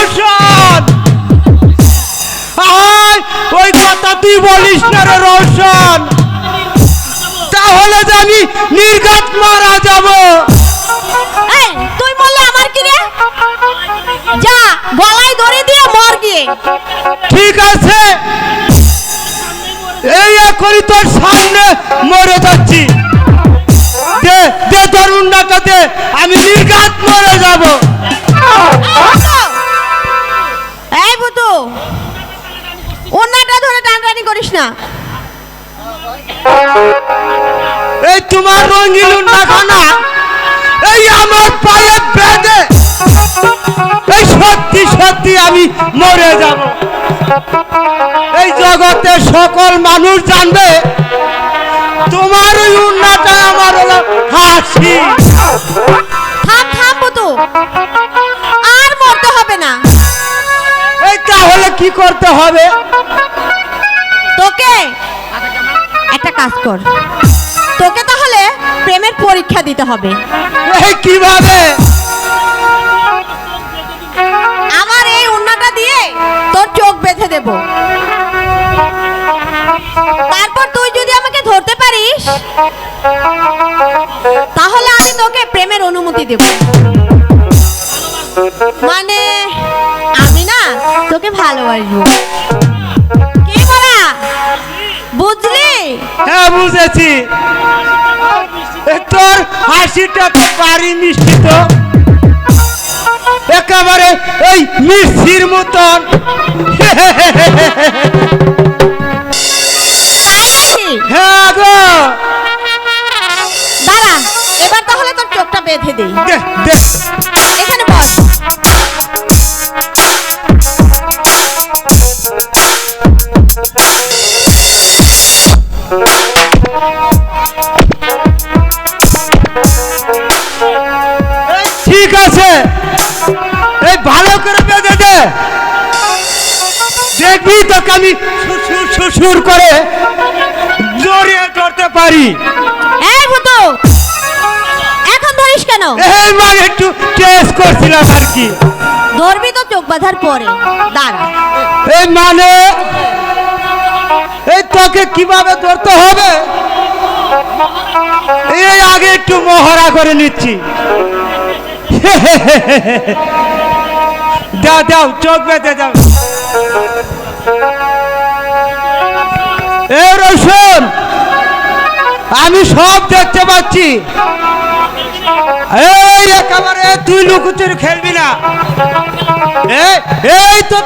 রৌশন! আয় ওই কথা তুই বলিস না রে রৌশন! তাহলে আমি নির্ঘাত মারা যাব। তুই বললে আমার কি রে? যা গলায় দড়ি দিয়ে মর গিয়ে। ঠিক আছে। এই এখনই তোর সামনে মরে যাচ্ছি। দে দে তোর উন্নাটা দে আমি নির্ঘাত করিস না। এই তোমার রঙিন উন্নাখানা এই আমার পায়ে বেঁধে এই সত্যি সত্যি আমি মরে যাব। এই জগতে সকল মানুষ জানবে তোমার ওই উন্নাটা আমার হলো হাসি। থাম থাম বুতু আর মরতে হবে না। এই তাহলে কি করতে হবে? তোকে একটা কাজ কর। তোকে তাহলে প্রেমের পরীক্ষা দিতে হবে। কীভাবে? আমার এই উন্নাটা দিয়ে তোর চোখ বেঁধে দেব। তারপর তুই যদি আমাকে ধরতে পারিস তাহলে আমি তোকে প্রেমের অনুমতি দেব। মানে আমি না তোকে ভালোবাসবো। বুঝলি? হ্যাঁ বুঝেছি। তোর হাসিটা তো বাড়ি মিষ্টি তো একেবারে এই মিষ্টির মতন। হ্যাঁ গো। দাঁড়া এবার তাহলে তোর চোখটা বেঁধে দেই। দে দে। দেখবি তোকে আমি শ্বশুর শ্বশুর করে জড়িয়ে ধরতে পারি। এই ভুতু! এখন ধরিস কেন? এই মানে একটু টেস্ট করছিলাম আর কি। ধরবি তো চোখ বাঁধার পরে। দাঁড়া। এই মানে? এই তোকে কীভাবে ধরতে হবে? এই আগে একটু মহড়া করে নিচ্ছি। দাও দাও, চোখ বেঁধে দাও। এ রসুন, আমি সব দেখতে পাচ্ছি। এই একেবারে তুই লুকুচুরি খেলবি না। এই তো